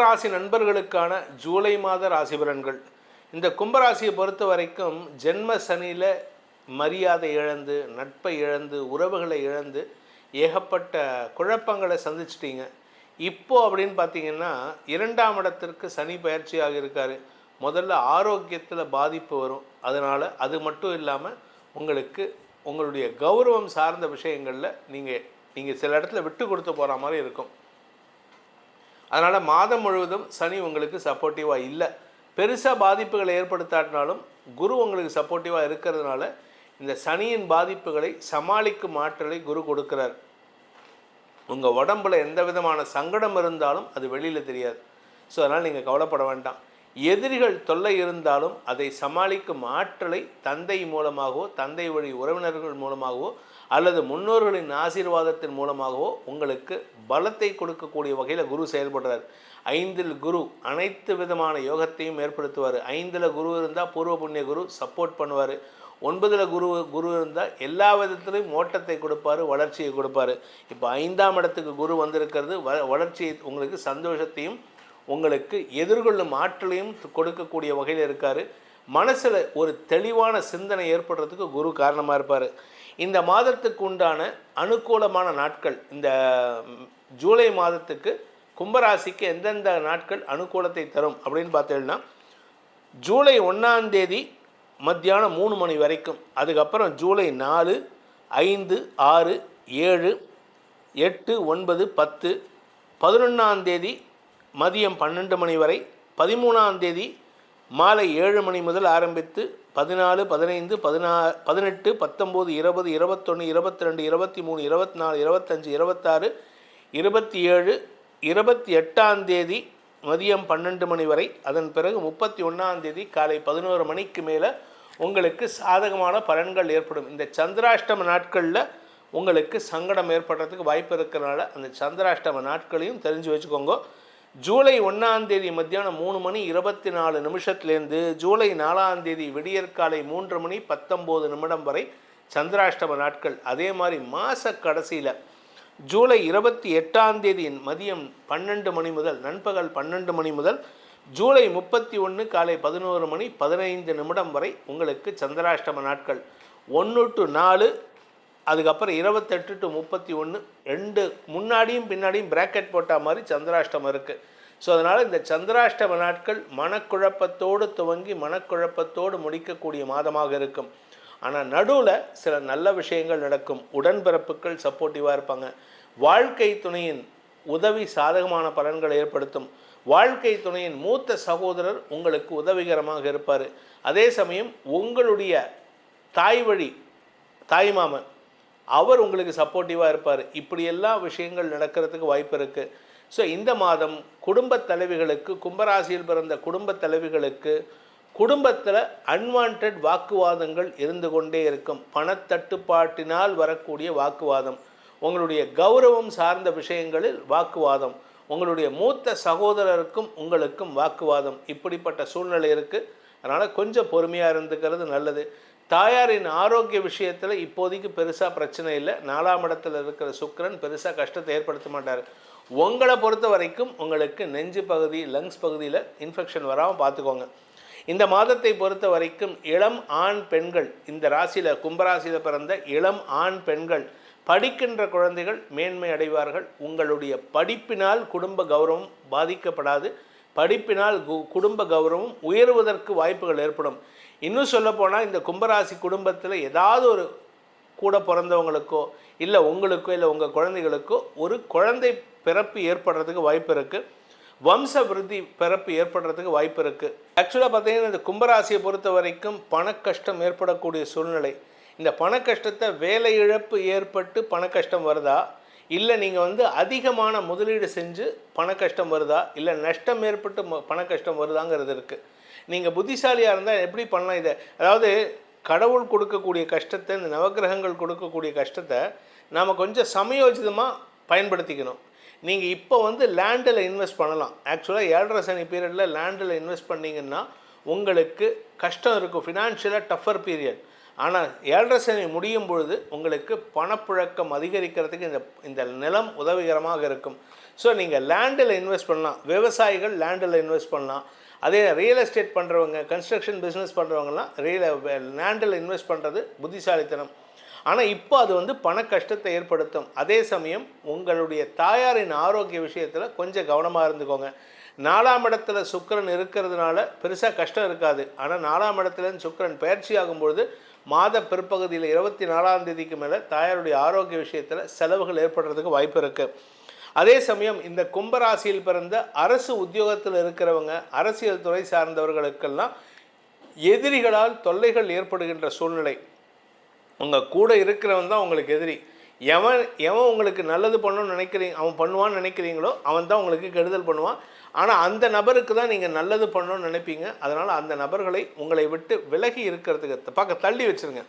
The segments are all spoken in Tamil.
கும்பராசி நண்பர்களுக்கான ஜூலை மாத ராசி பலன்கள் இந்த கும்பராசியை பொறுத்த வரைக்கும் ஜென்ம சனியில் மரியாதை இழந்து நட்பை இழந்து உறவுகளை இழந்து ஏகப்பட்ட குழப்பங்களை சந்திச்சிட்டீங்க. இப்போ அப்படின்னு பார்த்தீங்கன்னா இரண்டாம் இடத்திற்கு சனி பயிற்சியாக இருக்கார். முதல்ல ஆரோக்கியத்தில் பாதிப்பு வரும். அதனால் அது மட்டும் இல்லாமல் உங்களுக்கு உங்களுடைய கௌரவம் சார்ந்த விஷயங்களில் நீங்கள் நீங்கள் சில இடத்துல விட்டு கொடுத்து போகிற மாதிரி இருக்கும். அதனால் மாதம் முழுவதும் சனி உங்களுக்கு சப்போர்ட்டிவாக இல்லை. பெருசாக பாதிப்புகளை ஏற்படுத்தாட்டினாலும் குரு உங்களுக்கு சப்போர்ட்டிவாக இருக்கிறதுனால இந்த சனியின் பாதிப்புகளை சமாளிக்கும் ஆற்றலை குரு கொடுக்கிறார். உங்கள் உடம்புல எந்த விதமான சங்கடம் இருந்தாலும் அது வெளியில் தெரியாது. ஸோ அதனால் நீங்கள் கவலைப்பட வேண்டாம். எதிரிகள் தொல்லை இருந்தாலும் அதை சமாளிக்கும் ஆற்றலை தந்தை மூலமாகவோ தந்தை வழி உறவினர்கள் மூலமாகவோ அல்லது முன்னோர்களின் ஆசீர்வாதத்தின் மூலமாகவோ உங்களுக்கு பலத்தை கொடுக்கக்கூடிய வகையில் குரு செயல்படுறார். ஐந்தில் குரு அனைத்து விதமான யோகத்தையும் ஏற்படுத்துவார். ஐந்தில் குரு இருந்தால் பூர்வ புண்ணிய குரு சப்போர்ட் பண்ணுவார். ஒன்பதில் குரு குரு இருந்தால் எல்லா விதத்திலையும் ஓட்டத்தை கொடுப்பாரு வளர்ச்சியை கொடுப்பாரு. இப்போ ஐந்தாம் இடத்துக்கு குரு வந்திருக்கிறது வ வளர்ச்சியை உங்களுக்கு சந்தோஷத்தையும் உங்களுக்கு எதிர்கொள்ளும் ஆற்றலையும் கொடுக்கக்கூடிய வகையில் இருக்கார். மனசில் ஒரு தெளிவான சிந்தனை ஏற்படுறதுக்கு குரு காரணமாக இருப்பார். இந்த மாதத்துக்கு உண்டான அனுகூலமான நாட்கள் இந்த ஜூலை மாதத்துக்கு கும்பராசிக்கு எந்தெந்த நாட்கள் அனுகூலத்தை தரும் அப்படின்னு பார்த்தீங்கன்னா ஜூலை ஒன்றாந்தேதி மத்தியானம் மூணு மணி வரைக்கும் அதுக்கப்புறம் ஜூலை நாலு ஐந்து ஆறு ஏழு எட்டு ஒன்பது பத்து பதினொன்றாம் தேதி மதியம் பன்னெண்டு மணி வரை பதிமூணாம் தேதி மாலை ஏழு மணி முதல் ஆரம்பித்து பதினாலு பதினைந்து பதினா பதினெட்டு பத்தொம்போது இருபது இருபத்தொன்று இருபத்தி ரெண்டு இருபத்தி மூணு இருபத்தி நாலு இருபத்தஞ்சு இருபத்தாறு இருபத்தி ஏழு இருபத்தி எட்டாம் தேதி மதியம் பன்னெண்டு மணி வரை. அதன் பிறகு முப்பத்தி ஒன்றாம் தேதி காலை பதினோரு மணிக்கு மேலே உங்களுக்கு சாதகமான பலன்கள் ஏற்படும். இந்த சந்திராஷ்டம நாட்களில் உங்களுக்கு சங்கடம் ஏற்படுறதுக்கு வாய்ப்பு இருக்கிறனால அந்த சந்திராஷ்டம நாட்களையும் தெரிஞ்சு வச்சுக்கோங்க. ஜூலை ஒன்றாம் தேதி மத்தியானம் மூணு மணி இருபத்தி நாலு நிமிஷத்துலேருந்து ஜூலை நாலாம் தேதி விடியற்காலை மூன்று மணி பத்தொம்போது நிமிடம் வரை சந்திராஷ்டம நாட்கள். அதே மாதிரி மாத கடைசியில் ஜூலை இருபத்தி எட்டாம் தேதி மதியம் பன்னெண்டு மணி முதல் நண்பகல் பன்னெண்டு மணி முதல் ஜூலை முப்பத்தி ஒன்று காலை பதினோரு மணி பதினைந்து நிமிடம் வரை உங்களுக்கு சந்திராஷ்டம நாட்கள். ஒன்று டு நாலு அதுக்கப்புறம் இருபத்தெட்டு டு முப்பத்தி ஒன்று ரெண்டு முன்னாடியும் பின்னாடியும் பிராக்கெட் போட்ட மாதிரி சந்திராஷ்டமம் இருக்குது ஸோ அதனால் இந்த சந்திராஷ்டம நாட்கள் மனக்குழப்பத்தோடு துவங்கி மனக்குழப்பத்தோடு முடிக்கக்கூடிய மாதமாக இருக்கும். ஆனால் நடுவில் சில நல்ல விஷயங்கள் நடக்கும். உடன்பிறப்புகள் சப்போர்ட்டிவாக இருப்பாங்க. வாழ்க்கை துணையின் உதவி சாதகமான பலன்களை ஏற்படுத்தும். வாழ்க்கை துணையின் மூத்த சகோதரர் உங்களுக்கு உதவிகரமாக இருப்பார். அதே சமயம் உங்களுடைய தாய் வழி தாய்மாமன் அவர் உங்களுக்கு சப்போர்ட்டிவாக இருப்பார். இப்படி எல்லா விஷயங்கள் நடக்கிறதுக்கு வாய்ப்பு இருக்குது ஸோ இந்த மாதம் குடும்பத் தலைவிகளுக்கு கும்பராசியில் பிறந்த குடும்பத் தலைவிகளுக்கு குடும்பத்தில் அன்வான்ட் வாக்குவாதங்கள் இருந்து கொண்டே இருக்கும். பணத்தட்டுப்பாட்டினால் வரக்கூடிய வாக்குவாதம். உங்களுடைய கௌரவம் சார்ந்த விஷயங்களில் வாக்குவாதம். உங்களுடைய மூத்த சகோதரருக்கும் உங்களுக்கும் வாக்குவாதம். இப்படிப்பட்ட சூழ்நிலை இருக்குது அதனால் கொஞ்சம் பொறுமையாக இருந்துக்கிறது நல்லது. தாயாரின் ஆரோக்கிய விஷயத்தில் இப்போதைக்கு பெருசாக பிரச்சனை இல்லை. நாலாம் இடத்துல இருக்கிற சுக்கிரன் பெருசாக கஷ்டத்தை ஏற்படுத்த மாட்டார். உங்களை பொறுத்த வரைக்கும் உங்களுக்கு நெஞ்சு பகுதி லங்ஸ் பகுதியில் இன்ஃபெக்ஷன் வராமல் பார்த்துக்கோங்க இந்த மாதத்தை பொறுத்த வரைக்கும் இளம் ஆண் பெண்கள் இந்த ராசியில் கும்பராசியில் பிறந்த இளம் ஆண் பெண்கள் படிக்கின்ற குழந்தைகள் மேன்மை அடைவார்கள். உங்களுடைய படிப்பினால் குடும்ப கௌரவம் பாதிக்கப்படாது. படிப்பினால் கு- குடும்ப கௌரவம் உயருவதற்கு வாய்ப்புகள் ஏற்படும். இன்னும் சொல்லப்போனால் இந்த கும்பராசி குடும்பத்தில் ஏதாவது ஒரு கூட பிறந்தவங்களுக்கோ இல்லை உங்களுக்கோ இல்லை உங்கள் குழந்தைகளுக்கோ ஒரு குழந்தை பிறப்பு ஏற்படுறதுக்கு வாய்ப்பு இருக்குது வம்ச விருத்தி பிறப்பு ஏற்படுறதுக்கு வாய்ப்பு இருக்குது ஆக்சுவலாக பார்த்தீங்கன்னா இந்த கும்பராசியை பொறுத்த வரைக்கும் பணக்கஷ்டம் ஏற்படக்கூடிய சூழ்நிலை. இந்த பணக்கஷ்டத்தை வேலை இழப்பு ஏற்பட்டு பணக்கஷ்டம் வருதா? இல்லை நீங்கள் வந்து அதிகமான முதலீடு செஞ்சு பண கஷ்டம் வருதா? இல்லை நஷ்டம் ஏற்பட்டு ம- பணக்கஷ்டம் வருதாங்கிறது இருக்குது நீங்கள் புத்திசாலியாக இருந்தால் எப்படி பண்ணலாம் இதை? அதாவது கடவுள் கொடுக்கக்கூடிய கஷ்டத்தை இந்த நவக்கிரகங்கள் கொடுக்கக்கூடிய கஷ்டத்தை நாம் கொஞ்சம் சமயோஜிதமாக பயன்படுத்திக்கணும். நீங்கள் இப்போ வந்து லேண்டில் இன்வெஸ்ட் பண்ணலாம். ஆக்சுவலாக ஏழரை சனி பீரியடில் லேண்டில் இன்வெஸ்ட் பண்ணிங்கன்னா உங்களுக்கு கஷ்டம் இருக்கும். ஃபினான்ஷியலாக டஃபர் பீரியட் ஆனால் ஏழரை சனி முடியும் பொழுது உங்களுக்கு பணப்புழக்கம் அதிகரிக்கிறதுக்கு இந்த இந்த நிலம் உதவிகரமாக இருக்கும். ஸோ நீங்கள் லேண்டில் இன்வெஸ்ட் பண்ணலாம். விவசாயிகள் லேண்டில் இன்வெஸ்ட் பண்ணலாம். அதே ரியல் எஸ்டேட் பண்ணுறவங்க கன்ஸ்ட்ரக்ஷன் பிஸ்னஸ் பண்ணுறவங்கலாம் ரியல் லேண்டில் இன்வெஸ்ட் பண்ணுறது புத்திசாலித்தனம். ஆனால் இப்போ அது வந்து பண கஷ்டத்தை ஏற்படுத்தும். அதே சமயம் உங்களுடைய தாயாரின் ஆரோக்கிய விஷயத்தில் கொஞ்சம் கவனமாக இருந்துக்கோங்க. நாலாம் இடத்துல சுக்கிரன் இருக்கிறதுனால பெருசாக கஷ்டம் இருக்காது. ஆனால் நாலாம் இடத்துலேருந்து சுக்கிரன் பயிற்சி ஆகும்பொழுது மாத பிற்பகுதியில் இருபத்தி நாலாம் தேதிக்கு மேலே தாயாருடைய ஆரோக்கிய விஷயத்தில் செலவுகள் ஏற்படுறதுக்கு வாய்ப்பு இருக்குது அதே சமயம் இந்த கும்பராசியில் பிறந்த அரசு உத்தியோகத்தில் இருக்கிறவங்க அரசியல் துறை சார்ந்தவர்களுக்கெல்லாம் எதிரிகளால் தொல்லைகள் ஏற்படுகின்ற சூழ்நிலை. உங்கள் கூட இருக்கிறவன் தான் உங்களுக்கு எதிரி. எவன் எவன் உங்களுக்கு நல்லது பண்ணணும்னு நினைக்கிறீங்க அவன் பண்ணுவான்னு நினைக்கிறீங்களோ அவன் தான் உங்களுக்கு கெடுதல் பண்ணுவான். ஆனால் அந்த நபருக்கு தான் நீங்கள் நல்லது பண்ணணும்னு நினைப்பீங்க. அதனால் அந்த நபர்களை உங்களை விட்டு விலகி இருக்கிறதுக்கு பார்க்க தள்ளி வச்சுருங்க.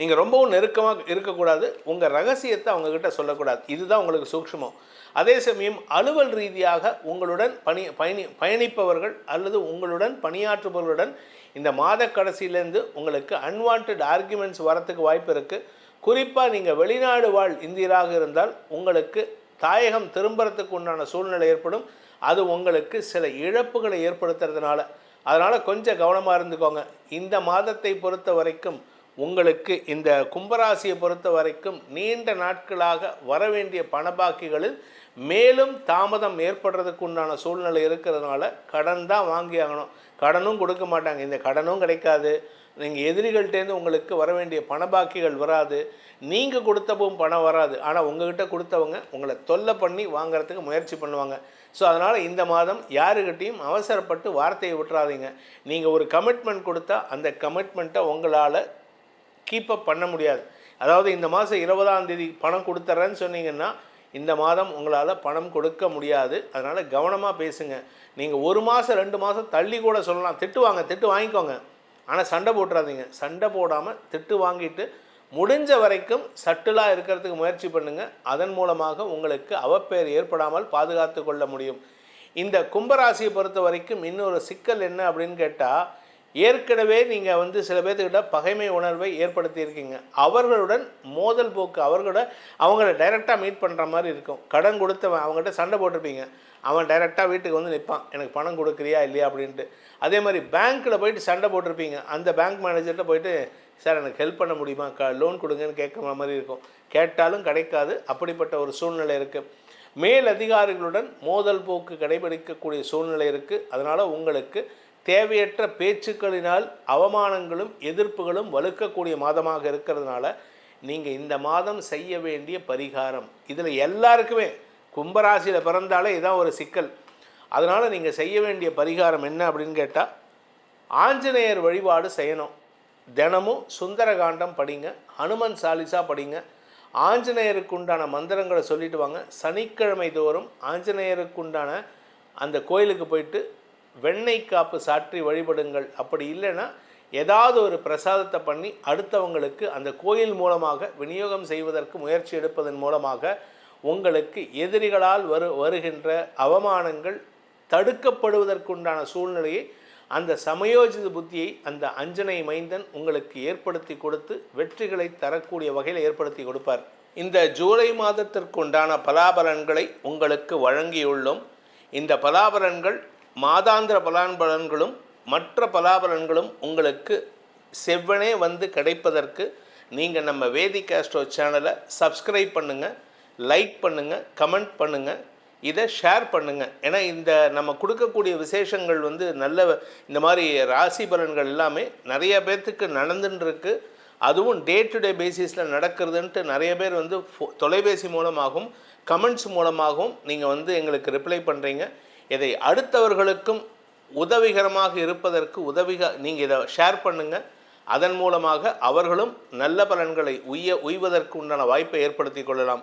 நீங்கள் ரொம்பவும் நெருக்கமாக இருக்கக்கூடாது. உங்கள் ரகசியத்தை அவங்கக்கிட்ட சொல்லக்கூடாது. இதுதான் உங்களுக்கு சூக்ஷ்மம். அதே சமயம் அலுவல் ரீதியாக உங்களுடன் பணி பயணி பயணிப்பவர்கள் அல்லது உங்களுடன் பணியாற்றுபவர்களுடன் இந்த மாத கடைசியிலேருந்து உங்களுக்கு அன்வான்ட் ஆர்குமெண்ட்ஸ் வரத்துக்கு வாய்ப்பு இருக்குது குறிப்பாக நீங்கள் வெளிநாடு வாழ் இந்தியராக இருந்தால் உங்களுக்கு தாயகம் திரும்புறதுக்கு உண்டான சூழ்நிலை ஏற்படும். அது உங்களுக்கு சில இழப்புகளை ஏற்படுத்துறதுனால. அதனால் கொஞ்சம் கவனமாக இருந்துக்கோங்க. இந்த மாதத்தை பொறுத்த வரைக்கும் உங்களுக்கு இந்த கும்பராசியை பொறுத்த வரைக்கும் நீண்ட நாட்களாக வர வேண்டிய பணபாக்கிகளில் மேலும் தாமதம் ஏற்படுறதுக்கு உண்டான சூழ்நிலை இருக்கிறதுனால கடன் தான் வாங்கி ஆகணும் கடனும் கொடுக்க மாட்டாங்க. இந்த கடனும் கிடைக்காது. நீங்கள் எதிரிகள்கிட்டேருந்து உங்களுக்கு வர வேண்டிய பணபாக்கிகள் வராது. நீங்கள் கொடுத்தவும் பணம் வராது. ஆனால் உங்ககிட்ட கொடுத்தவங்க உங்களை தொல்லை பண்ணி வாங்குறதுக்கு முயற்சி பண்ணுவாங்க. ஸோ அதனால் இந்த மாதம் யாருக்கிட்டேயும் அவசரப்பட்டு வார்த்தையை விட்டுறாதீங்க. நீங்கள் ஒரு கமிட்மெண்ட் கொடுத்தா அந்த கமிட்மெண்ட்டை உங்களால் கீப்பப் பண்ண முடியாது. அதாவது இந்த மாதம் இருபதாம் தேதி பணம் கொடுத்துட்றேன்னு சொன்னீங்கன்னா இந்த மாதம் உங்களால் பணம் கொடுக்க முடியாது. அதனால் கவனமாக பேசுங்க. நீங்கள் ஒரு மாதம் ரெண்டு மாதம் தள்ளி கூட சொல்லலாம். திட்டு வாங்க திட்டு வாங்கிக்கோங்க. ஆனால் சண்டை போட்டுறாதீங்க. சண்டை போடாமல் திட்டு வாங்கிட்டு முடிஞ்ச வரைக்கும் சட்டிலாக இருக்கிறதுக்கு முயற்சி பண்ணுங்கள் அதன் மூலமாக உங்களுக்கு அவப்பெயர் ஏற்படாமல் பாதுகாத்து கொள்ள முடியும். இந்த கும்பராசியை பொறுத்த வரைக்கும் இன்னொரு சிக்கல் என்ன அப்படின்னு கேட்டால் ஏற்கனவே நீங்கள் வந்து சில பேர்த்துக்கிட்ட பகைமை உணர்வை ஏற்படுத்தியிருக்கீங்க அவர்களுடன் மோதல் போக்கு அவர்களோட அவங்கள டைரெக்டாக மீட் பண்ணுற மாதிரி இருக்கும். கடன் கொடுத்தவன் அவங்ககிட்ட சண்டை போட்டிருப்பீங்க. அவன் டைரெக்டாக வீட்டுக்கு வந்து நிற்பான் எனக்கு பணம் கொடுக்குறியா இல்லையா? அப்படின்ட்டு. அதே மாதிரி பேங்க்கில் போயிட்டு சண்டை போட்டிருப்பீங்க. அந்த பேங்க் மேனேஜர்கிட்ட போயிட்டு சார் எனக்கு ஹெல்ப் பண்ண முடியுமா? க லோன் கொடுங்கன்னு கேட்குற மாதிரி இருக்கும். கேட்டாலும் கிடைக்காது. அப்படிப்பட்ட ஒரு சூழ்நிலை இருக்குது மேல் அதிகாரிகளுடன் மோதல் போக்கு கடைபிடிக்கக்கூடிய சூழ்நிலை இருக்குது அதனால் உங்களுக்கு தேவையற்ற பேச்சுக்களினால் அவமானங்களும் எதிர்ப்புகளும் வலுக்கக்கூடிய மாதமாக இருக்கிறதுனால நீங்கள் இந்த மாதம் செய்ய வேண்டிய பரிகாரம். இதில் எல்லாருக்குமே கும்பராசியில் பிறந்தாலே இதான் ஒரு சிக்கல். அதனால் நீங்கள் செய்ய வேண்டிய பரிகாரம் என்ன அப்படின்னு கேட்டால் ஆஞ்சநேயர் வழிபாடு செய்யணும். தினமும் சுந்தரகாண்டம் படிங்க ஹனுமன் சாலிசா படிங்க. ஆஞ்சநேயருக்கு உண்டான மந்திரங்களை சொல்லிட்டு வாங்க. சனிக்கிழமை தோறும் ஆஞ்சநேயருக்கு உண்டான அந்த கோயிலுக்கு போயிட்டு வெண்ணெய் காப்பு சாற்றி வழிபடுங்கள். அப்படி இல்லைன்னா ஏதாவது ஒரு பிரசாதத்தை பண்ணி அடுத்தவங்களுக்கு அந்த கோயில் மூலமாக விநியோகம் செய்வதற்கு முயற்சி எடுப்பதன் மூலமாக உங்களுக்கு எதிரிகளால் வரு வருகின்ற அவமானங்கள் தடுக்கப்படுவதற்குண்டான சூழ்நிலையை அந்த சமயோஜித புத்தியை அந்த அஞ்சனை மைந்தன் உங்களுக்கு ஏற்படுத்தி கொடுத்து வெற்றிகளை தரக்கூடிய வகையில் ஏற்படுத்தி கொடுப்பார். இந்த ஜூலை மாதத்திற்குண்டான பலாபலன்களை உங்களுக்கு வழங்கியுள்ளோம். இந்த பலாபலன்கள் மாதாந்திர பலான்பலன்களும் மற்ற பலாபலன்களும் உங்களுக்கு செவ்வனே வந்து கிடைப்பதற்கு நீங்கள் நம்ம வேதி கேஸ்ட்ரோ சேனலை சப்ஸ்கிரைப் பண்ணுங்கள் லைக் பண்ணுங்கள் கமெண்ட் பண்ணுங்கள் இதை ஷேர் பண்ணுங்கள் ஏன்னா இந்த நம்ம கொடுக்கக்கூடிய விசேஷங்கள் வந்து நல்ல இந்த மாதிரி ராசி பலன்கள் எல்லாமே நிறைய பேர்த்துக்கு நடந்துட்டுருக்கு அதுவும் டே டு டே பேசிஸில் நடக்கிறதுன்ட்டு நிறைய பேர் வந்து ஃபோ- தொலைபேசி மூலமாகவும் கமெண்ட்ஸ் மூலமாகவும் நீங்கள் வந்து எங்களுக்கு ரிப்ளை பண்ணுறீங்க இதை அடுத்தவர்களுக்கும் உதவிகரமாக இருப்பதற்கு உதவிக நீங்கள் இதை ஷேர் பண்ணுங்கள் அதன் மூலமாக அவர்களும் நல்ல பலன்களை உய்ய உய்வதற்கு உண்டான வாய்ப்பை ஏற்படுத்தி கொள்ளலாம்.